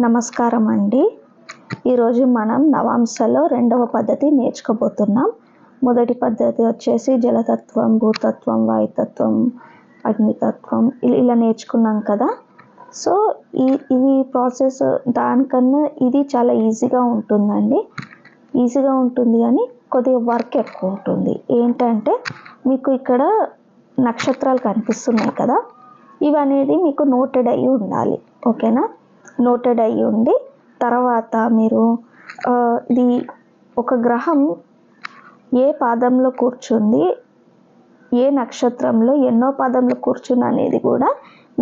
నమస్కారం అండి ఈరోజు మనం నవాంశలో రెండవ పద్ధతి నేర్చుకోబోతున్నాం. మొదటి పద్ధతి వచ్చేసి జలతత్వం భూతత్వం వాయుతత్వం అగ్నితత్వం ఇలా నేర్చుకున్నాం కదా. సో ఈ ఇది ప్రాసెస్ దానికన్నా ఇది చాలా ఈజీగా ఉంటుందండి. ఈజీగా ఉంటుంది కానీ కొద్దిగా వర్క్ ఎక్కువ ఉంటుంది. ఏంటంటే మీకు ఇక్కడ నక్షత్రాలు కనిపిస్తున్నాయి కదా. ఇవి అనేది మీకు నోటెడ్ అయ్యి ఉండాలి. ఓకేనా? నోటెడ్ అయ్యి ఉండి తర్వాత మీరు ఇది ఒక గ్రహం ఏ పాదంలో కూర్చుంది ఏ నక్షత్రంలో ఎన్నో పాదంలో కూర్చుని అనేది కూడా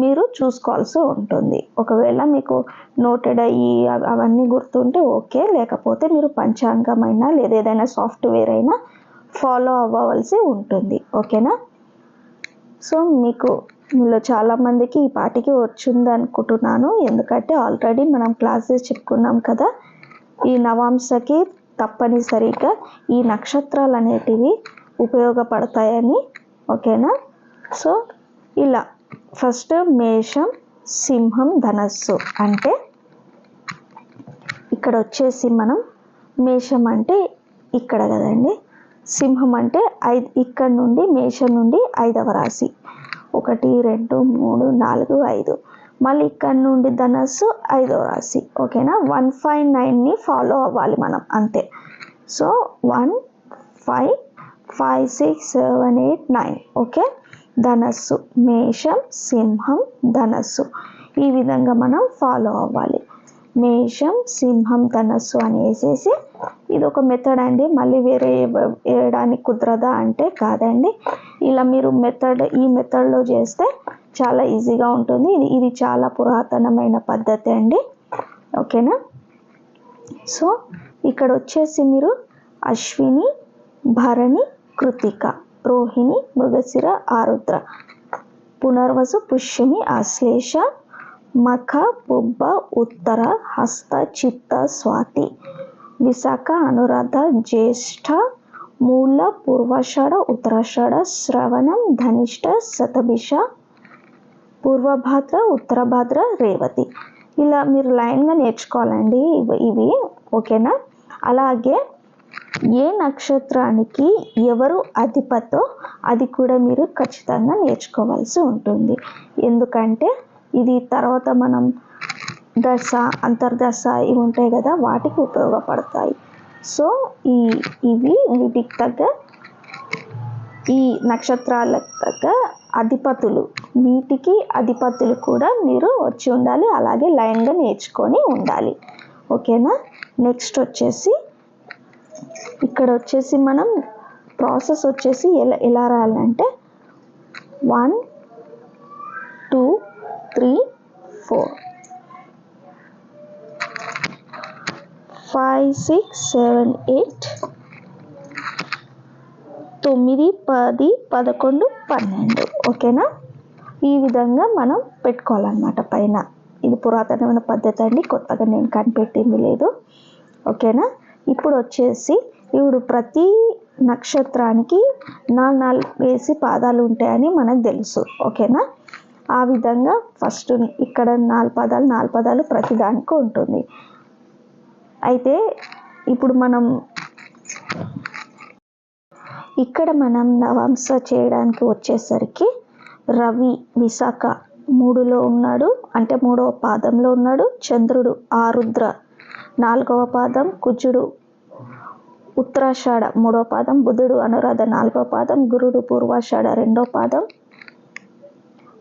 మీరు చూసుకోవాల్సి ఉంటుంది. ఒకవేళ మీకు నోటెడ్ అయ్యి అవన్నీ గుర్తుంటే ఓకే లేకపోతే మీరు పంచాంగమైనా లేదా ఏదైనా సాఫ్ట్వేర్ అయినా ఫాలో అవ్వవలసి ఉంటుంది. ఓకేనా? సో మీకు మీలో చాలామందికి ఈ పాటికి వచ్చింది అనుకుంటున్నాను ఎందుకంటే ఆల్రెడీ మనం క్లాసెస్ చెప్పుకున్నాం కదా ఈ నవాంశకి తప్పనిసరిగా ఈ నక్షత్రాలు అనేటివి ఉపయోగపడతాయని. ఓకేనా సో ఇలా. ఫస్ట్ మేషం సింహం ధనస్సు. అంటే ఇక్కడ వచ్చేసి మనం మేషం అంటే ఇక్కడ కదండి. సింహం అంటే ఐదు ఇక్కడ నుండి మేషం నుండి ఐదవ రాశి. ఒకటి రెండు మూడు నాలుగు ఐదు. మళ్ళీ ఇక్కడ నుండి ధనస్సు ఐదో రాశి. ఓకేనా? వన్ ఫైవ్ నైన్ని ఫాలో అవ్వాలి మనం అంతే. So one five five six seven eight nine. Okay? ధనస్సు మేషం సింహం ధనస్సు. ఈ విధంగా మనం ఫాలో అవ్వాలి. మేషం సింహం ధనస్సు అని వేసేసి ఇది ఒక మెథడ్ అండి. మళ్ళీ వేరే వేయడానికి కుదరదా అంటే కాదండి. ఇలా మీరు మెథడ్ ఈ మెథడ్లో చేస్తే చాలా ఈజీగా ఉంటుంది. ఇది ఇది చాలా పురాతనమైన పద్ధతి అండి. ఓకేనా? సో ఇక్కడ వచ్చేసి మీరు అశ్విని భరణి కృతిక రోహిణి మృగశిర ఆరుద్ర పునర్వసు పుష్యమి ఆశ్లేష మఖ పుబ్బ ఉత్తర హస్త చిత్త స్వాతి. విశాఖ అనురాధ జ్యేష్ఠ మూల పూర్వాషాఢ ఉత్తరాషాఢ శ్రవణం ధనిష్ట శతభిష పూర్వభాద్ర ఉత్తరభాద్ర రేవతి. ఇలా మీరు లైన్గా నేర్చుకోవాలండి ఇవి ఇవి ఓకేనా? అలాగే ఏ నక్షత్రానికి ఎవరు అధిపతో అది కూడా మీరు ఖచ్చితంగా నేర్చుకోవాల్సి ఉంటుంది. ఎందుకంటే ఇది తర్వాత మనం దశ అంతర్దశ ఇవి ఉంటాయి కదా వాటికి ఉపయోగపడతాయి. సో ఈ ఇవి వీటికి తగ్గ ఈ నక్షత్రాలకు తగ్గ అధిపతులు వీటికి అధిపతులు కూడా మీరు వచ్చి ఉండాలి అలాగే లైన్గా నేర్చుకొని ఉండాలి. ఓకేనా? నెక్స్ట్ వచ్చేసి ఇక్కడ వచ్చేసి మనం ప్రాసెస్ వచ్చేసి ఎలా ఎలా రాయాలంటే one two three four. Five six seven eight. తొమ్మిది పది పదకొండు పన్నెండు. ఓకేనా? ఈ విధంగా మనం పెట్టుకోవాలన్నమాట పైన. ఇది పురాతనమైన పద్ధతి అండి కొత్తగా నేను కనిపెట్టింది లేదు. ఓకేనా? ఇప్పుడు వచ్చేసి ఇప్పుడు ప్రతి నక్షత్రానికి నాలుగు నాలుగు వేసి పాదాలు ఉంటాయని మనకు తెలుసు. ఓకేనా? ఆ విధంగా ఫస్ట్ ఇక్కడ నాలుగు పదాలు నాలుగు పదాలు ప్రతిదానికి ఉంటుంది. అయితే ఇప్పుడు మనం ఇక్కడ మనం నవాంస చేయడానికి వచ్చేసరికి రవి విశాఖ మూడులో ఉన్నాడు. అంటే మూడవ పాదంలో ఉన్నాడు. చంద్రుడు ఆరుద్ర నాలుగవ పాదం కుజుడు ఉత్తరాషాఢ మూడవ పాదం బుధుడు అనురాధ నాలుగవ పాదం గురుడు పూర్వాషాఢ రెండవ పాదం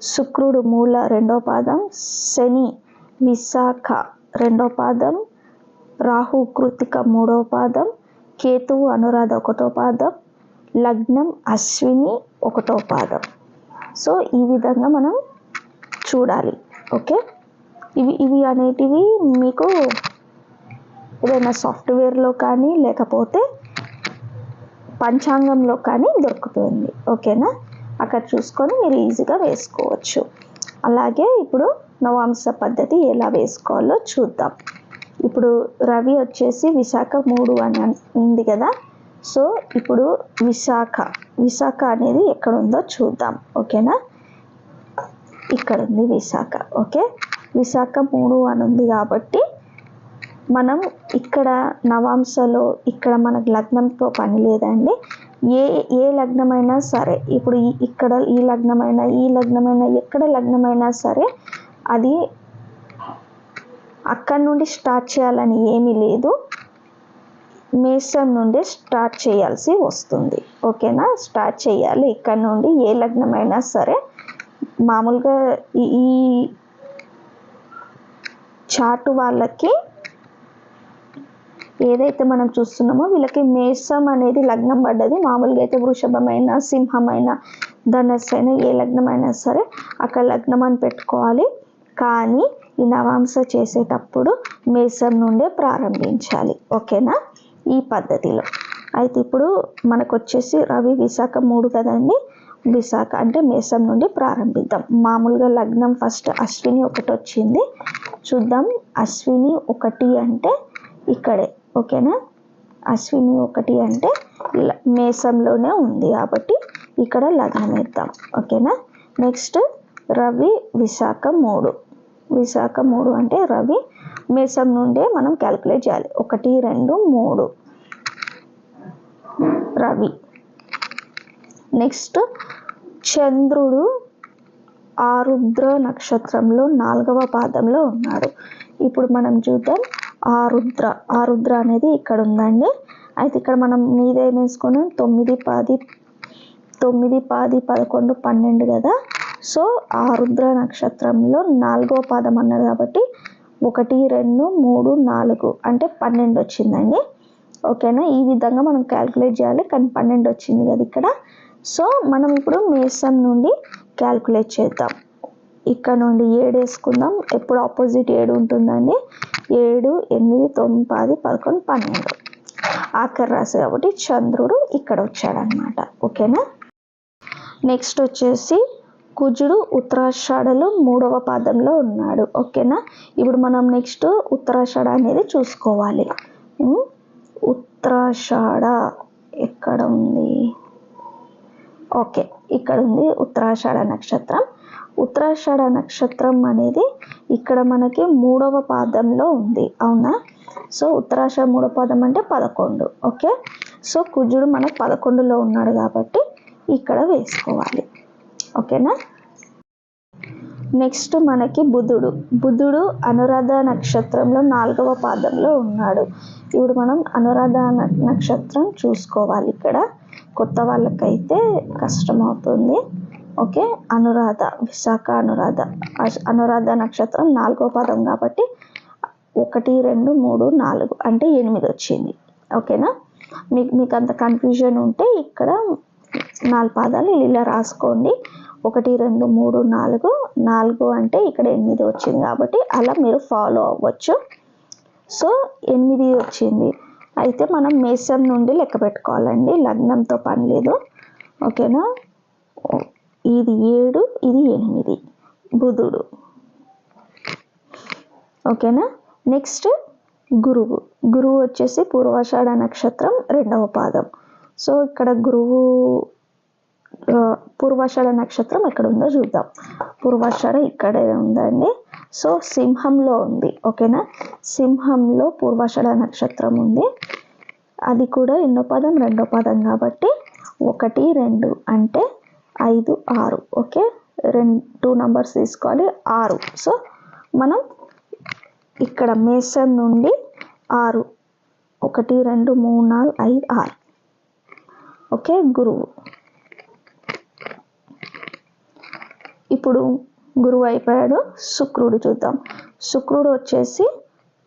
శుక్రుడు మూల రెండవ పాదం శని విశాఖ రెండవ పాదం రాహు కృతిక మూడో పాదం కేతువు అనురాధ ఒకటో పాదం లగ్నం అశ్విని ఒకటో పాదం. సో ఈ విధంగా మనం చూడాలి. ఓకే? ఇవి ఇవి అనేటివి మీకు ఏదైనా సాఫ్ట్వేర్లో కానీ లేకపోతే పంచాంగంలో కానీ దొరుకుతుంది. ఓకేనా? అక్కడ చూసుకొని మీరు ఈజీగా వేసుకోవచ్చు. అలాగే ఇప్పుడు నవాంశ పద్ధతి ఎలా వేసుకోవాలో చూద్దాం. ఇప్పుడు రవి వచ్చేసి విశాఖ మూడు అని ఉంది కదా? సో ఇప్పుడు విశాఖ విశాఖ అనేది ఎక్కడ ఉందో చూద్దాం. ఓకేనా? ఇక్కడ ఉంది విశాఖ. ఓకే? విశాఖ మూడు అని ఉంది కాబట్టి మనం ఇక్కడ నవాంశలో ఇక్కడ మనకు లగ్నంతో పని లేదండి. ఏ ఏ లగ్నమైనా సరే ఇప్పుడు ఇక్కడ ఈ లగ్నమైనా ఈ లగ్నమైనా ఎక్కడ లగ్నమైనా సరే అది అక్కడి నుండి స్టార్ట్ చేయాలని ఏమీ లేదు. మేసం నుండి స్టార్ట్ చేయాల్సి వస్తుంది. ఓకేనా? స్టార్ట్ చేయాలి. ఇక్కడ నుండి ఏ లగ్నమైనా సరే మామూలుగా ఈ ఈ చాటు వాళ్ళకి ఏదైతే మనం చూస్తున్నామో వీళ్ళకి మేషం అనేది లగ్నం పడ్డది. మామూలుగా అయితే వృషభమైన సింహమైన ధనస్సు అయినా ఏ లగ్నమైనా సరే అక్కడ లగ్నం అని పెట్టుకోవాలి. కానీ ఈ నవాంస చేసేటప్పుడు మేషం నుండే ప్రారంభించాలి. ఓకేనా? ఈ పద్ధతిలో. అయితే ఇప్పుడు మనకు వచ్చేసి రవి విశాఖ మూడు కదండి. విశాఖ అంటే మేషం నుండి ప్రారంభిద్దాం. మామూలుగా లగ్నం ఫస్ట్ అశ్విని ఒకటి వచ్చింది చూద్దాం. అశ్విని ఒకటి అంటే ఇక్కడే. ఓకేనా? అశ్విని ఒకటి అంటే ల- ఉంది కాబట్టి ఇక్కడ లగ్నం వేద్దాం. ఓకేనా? నెక్స్ట్ రవి విశాఖ మూడు. విశాఖ మూడు అంటే రవి మేసం నుండే మనం క్యాలిక్యులేట్ చేయాలి. ఒకటి రెండు మూడు. రవి. నెక్స్ట్ చంద్రుడు ఆరుద్ర నక్షత్రంలో నాలుగవ పాదంలో ఉన్నాడు. ఇప్పుడు మనం చూద్దాం ఆరుద్ర ఆరుద్ర అనేది ఇక్కడ ఉందండి. అయితే ఇక్కడ మనం మీదేం వేసుకున్నాం తొమ్మిది పది తొమ్మిది పది పదకొండు పన్నెండు కదా. సో ఆరుద్ర నక్షత్రంలో నాలుగో పాదం అన్నారు కాబట్టి ఒకటి రెండు మూడు నాలుగు అంటే పన్నెండు వచ్చిందండి. ఓకేనా? ఈ విధంగా మనం క్యాలిక్యులేట్ చేయాలి కానీ పన్నెండు వచ్చింది కదా ఇక్కడ. సో మనం ఇప్పుడు మేసం నుండి క్యాలిక్యులేట్ చేద్దాం. ఇక్కడ నుండి ఏడు వేసుకుందాం. ఎప్పుడు ఆపోజిట్ ఏడు ఉంటుందండి. ఏడు ఎనిమిది తొమ్మిది పది పదకొండు పన్నెండు. ఆఖరి రాశి కాబట్టి చంద్రుడు ఇక్కడ వచ్చాడనమాట. ఓకేనా? నెక్స్ట్ వచ్చేసి కుజుడు ఉత్తరాషాఢలో మూడవ పాదంలో ఉన్నాడు. ఓకేనా? ఇప్పుడు మనం నెక్స్ట్ ఉత్తరాషాఢ అనేది చూసుకోవాలి. ఉత్తరాషాఢ ఎక్కడ ఉంది? ఓకే ఇక్కడ ఉంది ఉత్తరాషాఢ నక్షత్రం. ఉత్తరాషాఢ నక్షత్రం అనేది ఇక్కడ మనకి మూడవ పాదంలో ఉంది. అవునా? సో ఉత్తరాషాఢ మూడవ పాదం అంటే పదకొండు. ఓకే? సో కుజుడు మనకు పదకొండులో ఉన్నాడు కాబట్టి ఇక్కడ వేసుకోవాలి. ఓకేనా? నెక్స్ట్ మనకి బుధుడు. బుధుడు అనురాధ నక్షత్రంలో నాలుగవ పాదంలో ఉన్నాడు. ఇప్పుడు మనం అనురాధ నక్షత్రం చూసుకోవాలి ఇక్కడ. కొత్త వాళ్ళకైతే కష్టమవుతుంది. ఓకే? అనురాధ విశాఖ అనురాధ. అనురాధ నక్షత్రం నాలుగో పదం కాబట్టి ఒకటి రెండు మూడు నాలుగు అంటే ఎనిమిది వచ్చింది. ఓకేనా? మీకు మీకు అంత కన్ఫ్యూజన్ ఉంటే ఇక్కడ నాలుగు పాదాలు ఇలా రాసుకోండి. ఒకటి రెండు మూడు నాలుగు. నాలుగు అంటే ఇక్కడ ఎనిమిది వచ్చింది కాబట్టి అలా మీరు ఫాలో అవ్వచ్చు. సో ఎనిమిది వచ్చింది. అయితే మనం మేసం నుండి లెక్క పెట్టుకోవాలండి. లగ్నంతో పని లేదు. ఓకేనా? ఇది ఏడు ఇది ఎనిమిది. బుధుడు. ఓకేనా? నెక్స్ట్ గురువు. గురువు వచ్చేసి పూర్వాషాఢ నక్షత్రం రెండవ పాదం. సో ఇక్కడ గురువు పూర్వాషాఢ నక్షత్రం ఎక్కడ ఉందో చూద్దాం. పూర్వాషాఢ ఇక్కడే ఉందండి. సో సింహంలో ఉంది. ఓకేనా? సింహంలో పూర్వాషాఢ నక్షత్రం ఉంది. అది కూడా ఎన్నో పదం రెండో పదం కాబట్టి ఒకటి రెండు అంటే ఐదు ఆరు ఓకే? రెండు టూ నంబర్స్ తీసుకోవాలి ఆరు. సో మనం ఇక్కడ మేసం నుండి ఆరు ఒకటి రెండు మూడు నాలుగు ఐదు ఆరు. ఓకే గురువు. ఇప్పుడు గురువు అయిపోయాడు శుక్రుడు చూద్దాం. శుక్రుడు వచ్చేసి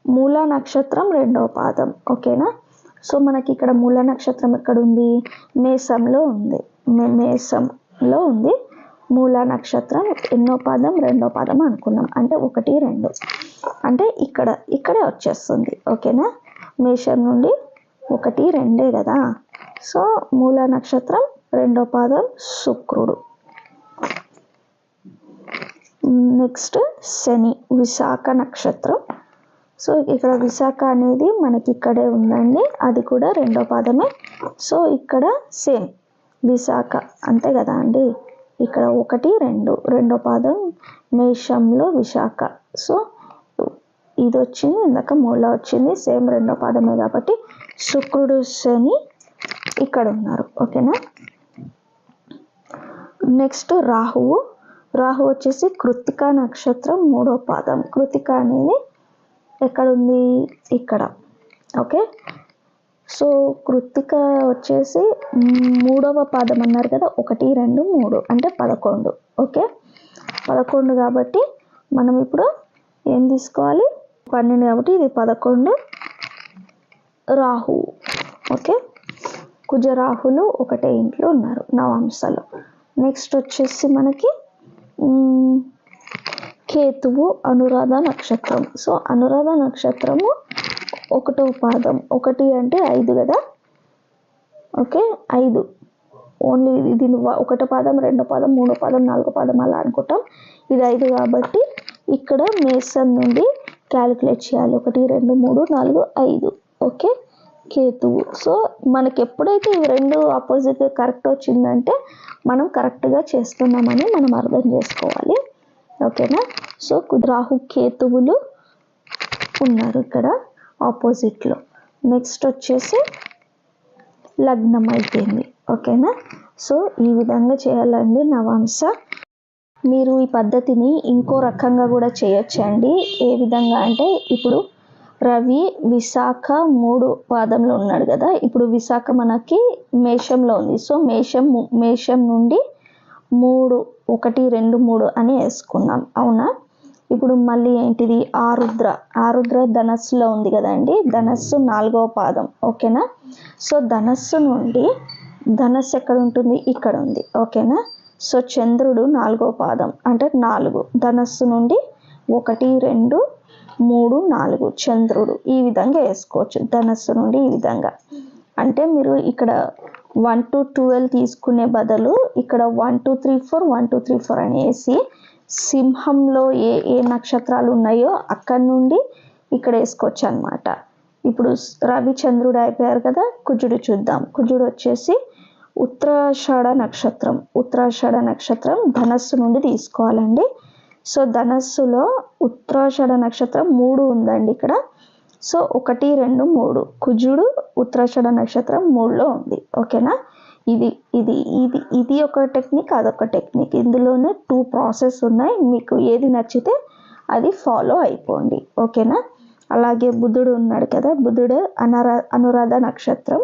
మూల నక్షత్రం రెండవ పాదం ఓకేనా? సో మనకి ఇక్కడ మూల నక్షత్రం ఎక్కడ ఉంది? మేసంలో ఉంది. మే- లో ఉంది. మూల నక్షత్రం ఎన్నో పాదం రెండో పాదం అనుకున్నాం. అంటే ఒకటి రెండు. అంటే ఇక్కడ ఇక్కడే వచ్చేస్తుంది. ఓకేనా? మేషం నుండి ఒకటి రెండే కదా? సో మూల నక్షత్రం రెండో పాదం శుక్రుడు. నెక్స్ట్ శని విశాఖ నక్షత్రం. సో ఇక్కడ విశాఖ అనేది మనకి ఇక్కడే ఉందండి. అది కూడా రెండో పాదమే. సో ఇక్కడ సేమ్. విశాఖ. అంతే కదా అండి? ఇక్కడ ఒకటి రెండు. రెండో పాదం మేషంలో విశాఖ. సో ఇది వచ్చింది ఇందాక మూడులో వచ్చింది. సేమ్ రెండో పాదమే కాబట్టి శుక్రుడు శని ఇక్కడ ఉన్నారు. ఓకేనా? నెక్స్ట్ రాహువు. రాహు వచ్చేసి కృతిక నక్షత్రం మూడో పాదం. కృతిక అనేది ఎక్కడ ఉంది ఇక్కడ. ఓకే? సో కృత్తిక వచ్చేసి మూడవ పాదం అన్నారు కదా ఒకటి రెండు మూడు అంటే పదకొండు ఓకే? పదకొండు కాబట్టి మనం ఇప్పుడు ఏం తీసుకోవాలి? పన్నెండు కాబట్టి ఇది పదకొండు. రాహు ఓకే? కుజరాహులు ఒకటే ఇంట్లో ఉన్నారు నవాంశలో. నెక్స్ట్ వచ్చేసి మనకి కేతువు అనురాధ నక్షత్రం. సో అనురాధ నక్షత్రము ఒకటో పాదం. ఒకటి అంటే ఐదు కదా? ఓకే ఐదు. ఓన్లీ ఇది ఒకటో పాదం రెండో పాదం మూడో పాదం నాలుగో పాదం అలా అనుకుంటాం. ఇది ఐదు కాబట్టి ఇక్కడ మేసన్ నుండి క్యాలిక్యులేట్ చేయాలి. ఒకటి రెండు మూడు నాలుగు ఐదు. ఓకే కేతువు. సో మనకి ఎప్పుడైతే ఇవి రెండు ఆపోజిట్ కరెక్ట్ వచ్చిందంటే మనం కరెక్ట్గా చేస్తున్నామని మనం అర్థం చేసుకోవాలి. ఓకేనా? సో రాహు కేతువులు ఉన్నారు ఇక్కడ. ఆపోజిట్లో నెక్స్ట్ వచ్చేసి లగ్నం అయిపోయింది ఓకేనా? సో ఈ విధంగా చేయాలండి నవాంశ. మీరు ఈ పద్ధతిని ఇంకో రకంగా కూడా చేయొచ్చండి. ఏ విధంగా అంటే ఇప్పుడు రవి విశాఖ మూడు పాదంలో ఉన్నాడు కదా? ఇప్పుడు విశాఖ మనకి మేషంలో ఉంది. సో మేషం మేషం నుండి మూడు ఒకటి రెండు మూడు అని వేసుకున్నాం. అవునా? ఇప్పుడు మళ్ళీ ఏంటిది? ఆరుద్ర ఆరుద్ర ధనస్సులో ఉంది కదండి. ధనస్సు నాలుగవ పాదం. ఓకేనా? సో ధనస్సు నుండి ధనస్సు ఎక్కడ ఉంటుంది ఇక్కడ ఉంది ఓకేనా? సో చంద్రుడు నాలుగో పాదం. అంటే నాలుగు. ధనస్సు నుండి ఒకటి రెండు మూడు నాలుగు చంద్రుడు. ఈ విధంగా వేసుకోవచ్చు. ధనస్సు నుండి ఈ విధంగా. అంటే మీరు ఇక్కడ వన్ టు ట్వెల్వ్ తీసుకునే బదులు ఇక్కడ one two three four one two three four అని వేసి సింహంలో ఏ ఏ నక్షత్రాలు ఉన్నాయో అక్కడి నుండి ఇక్కడ వేసుకోవచ్చు అనమాట ఇప్పుడు రవిచంద్రుడు అయిపోయారు కదా కుజుడు చూద్దాం. కుజుడు వచ్చేసి ఉత్తరాషాఢ నక్షత్రం. ఉత్తరాషాఢ నక్షత్రం ధనస్సు నుండి తీసుకోవాలండి. సో ధనస్సులో ఉత్తరాషాఢ నక్షత్రం మూడు ఉందండి ఇక్కడ. సో ఒకటి రెండు మూడు. కుజుడు ఉత్తరాషాఢ నక్షత్రం మూడులో ఉంది. ఓకేనా? ఇది ఇది ఇది ఇది ఒక టెక్నిక్ అదొక టెక్నిక్ ఇందులోనే టూ ప్రాసెస్ ఉన్నాయి. మీకు ఏది నచ్చితే అది ఫాలో అయిపోండి. ఓకేనా? అలాగే బుధుడు ఉన్నాడు కదా. బుధుడు అనరా అనురాధ నక్షత్రం.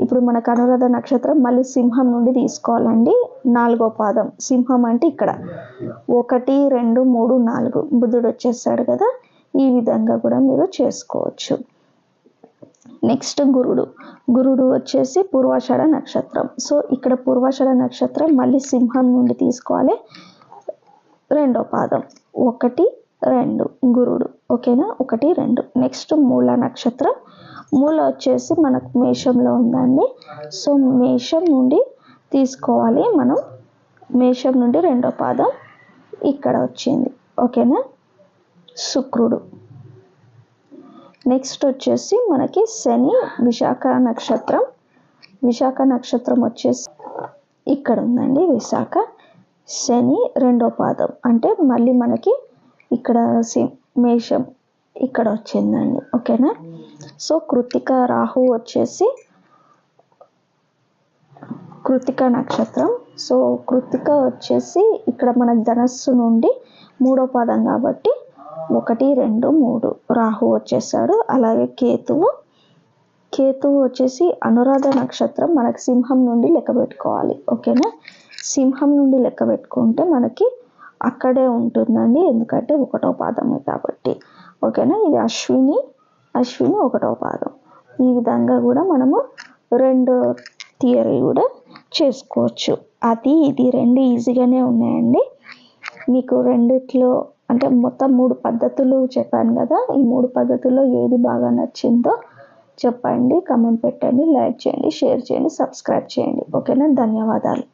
ఇప్పుడు మనకు అనురాధ నక్షత్రం మళ్ళీ సింహం నుండి తీసుకోవాలండి. నాలుగో పాదం. సింహం అంటే ఇక్కడ ఒకటి రెండు మూడు నాలుగు. బుధుడు వచ్చేసాడు కదా. ఈ విధంగా కూడా మీరు చేసుకోవచ్చు. నెక్స్ట్ గురుడు. గురుడు వచ్చేసి పూర్వాషాఢ నక్షత్రం. సో ఇక్కడ పూర్వాషాఢ నక్షత్రం మళ్ళీ సింహం నుండి తీసుకోవాలి. రెండో పాదం. ఒకటి రెండు. గురుడు. ఓకేనా? ఒకటి రెండు. నెక్స్ట్ మూల నక్షత్రం. మూల వచ్చేసి మనకు మేషంలో ఉందండి. సో మేషం నుండి తీసుకోవాలి మనం. మేషం నుండి రెండో పాదం ఇక్కడ వచ్చింది. ఓకేనా? శుక్రుడు. నెక్స్ట్ వచ్చేసి మనకి శని విశాఖ నక్షత్రం. విశాఖ నక్షత్రం వచ్చేసి ఇక్కడ ఉందండి విశాఖ. శని రెండో పాదం. అంటే మళ్ళీ మనకి ఇక్కడ సి మేషం ఇక్కడ వచ్చిందండి. ఓకేనా? సో కృతిక రాహు వచ్చేసి కృతిక నక్షత్రం. సో కృతిక వచ్చేసి ఇక్కడ మనకి ధనస్సు నుండి మూడో పాదం కాబట్టి ఒకటి రెండు మూడు. రాహు వచ్చేసాడు. అలాగే కేతువు. కేతువు వచ్చేసి అనురాధ నక్షత్రం మనకి సింహం నుండి లెక్క పెట్టుకోవాలి. ఓకేనా? సింహం నుండి లెక్క పెట్టుకుంటే మనకి అక్కడే ఉంటుందండి. ఎందుకంటే ఒకటో పాదమే కాబట్టి. ఓకేనా? ఇది అశ్విని. అశ్విని ఒకటో పాదం. ఈ విధంగా కూడా మనము రెండు థియరీ కూడా చేసుకోవచ్చు. అది ఇది రెండు ఈజీగానే ఉన్నాయండి. మీకు రెండిట్లో అంటే మొత్తం మూడు పద్ధతులు చెప్పాను కదా ఈ మూడు పద్ధతుల్లో ఏది బాగా నచ్చిందో చెప్పండి కమెంట్ పెట్టండి లైక్ చేయండి షేర్ చేయండి సబ్స్క్రైబ్ చేయండి. ఓకేనా? ధన్యవాదాలు.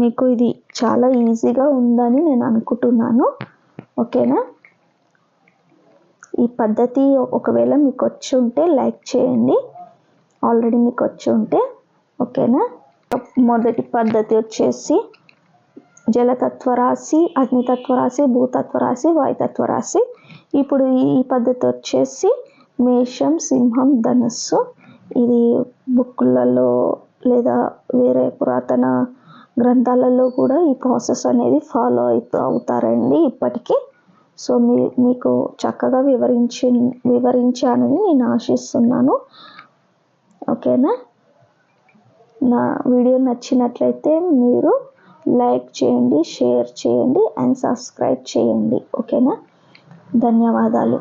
మీకు ఇది చాలా ఈజీగా ఉందని నేను అనుకుంటున్నాను. ఓకేనా? ఈ పద్ధతి ఒకవేళ మీకు వచ్చి ఉంటే లైక్ చేయండి. ఆల్రెడీ మీకు వచ్చి ఉంటే ఓకేనా? మొదటి పద్ధతి వచ్చేసి జలతత్వ రాశి అగ్నితత్వ రాశి భూతత్వ రాశి ఇప్పుడు ఈ పద్ధతి వచ్చేసి మేషం సింహం ధనుస్సు. ఇది బుక్కులలో లేదా వేరే పురాతన గ్రంథాలలో కూడా ఈ ప్రాసెస్ అనేది ఫాలో అవుతూ అవుతారండి ఇప్పటికీ. సో మీ మీకు చక్కగా వివరించి వివరించానని నేను ఆశిస్తున్నాను. ఓకేనా? నా వీడియో నచ్చినట్లయితే మీరు లైక్ చేయండి షేర్ చేయండి అండ్ సబ్స్క్రైబ్ చేయండి. ఓకేనా? ధన్యవాదాలు.